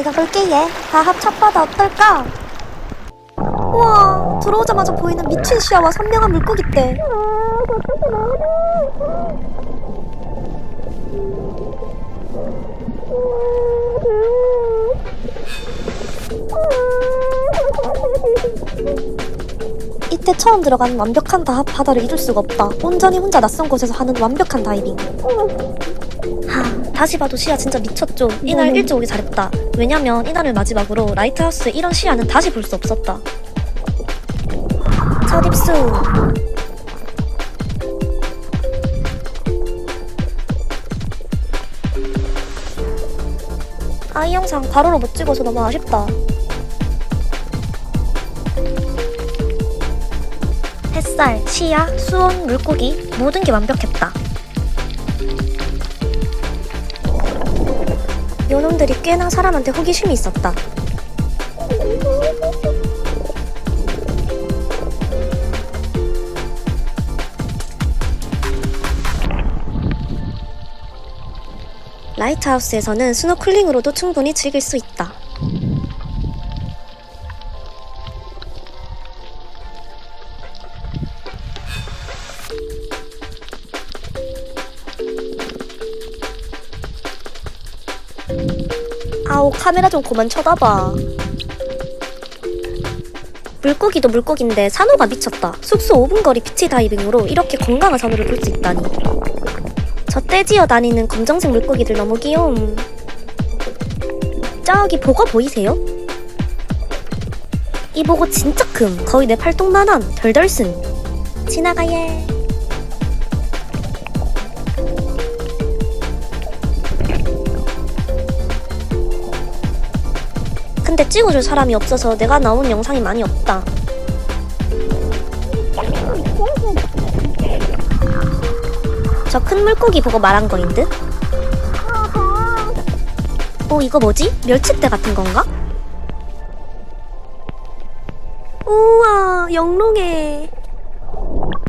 내가 볼게 얘. 다합 첫바다 어떨까? 우와 들어오자마자 보이는 미친 시야와 선명한 물고기 떼. 이때 처음 들어간 완벽한 다합 바다를 잊을 수가 없다. 온전히 혼자 낯선 곳에서 하는 완벽한 다이빙. 하, 다시 봐도 시야 진짜 미쳤죠. 이날 일찍 오기 잘했다. 왜냐면 이날을 마지막으로 라이트하우스의 이런 시야는 다시 볼 수 없었다. 첫 입수. 아, 이 영상 바로로 못 찍어서 너무 아쉽다. 햇살, 시야, 수온, 물고기 모든 게 완벽했다. 요놈들이 꽤나 사람한테 호기심이 있었다. 라이트하우스에서는 스노클링으로도 충분히 즐길 수 있다. 아우 카메라 좀 그만 쳐다봐. 물고기도 물고기인데 산호가 미쳤다. 숙소 5분 거리 비치 다이빙으로 이렇게 건강한 산호를 볼 수 있다니. 저 떼지어 다니는 검정색 물고기들 너무 귀여움. 저기 보고 보이세요? 이 보고 진짜 큼 거의 내 팔뚝만한 덜덜슨 지나가예 근데 찍어줄 사람이 없어서 내가 나온 영상이 많이 없다. 저 큰 물고기 보고 말한 거인 듯? 어, 이거 뭐지? 멸치대 같은 건가? 우와, 영롱해.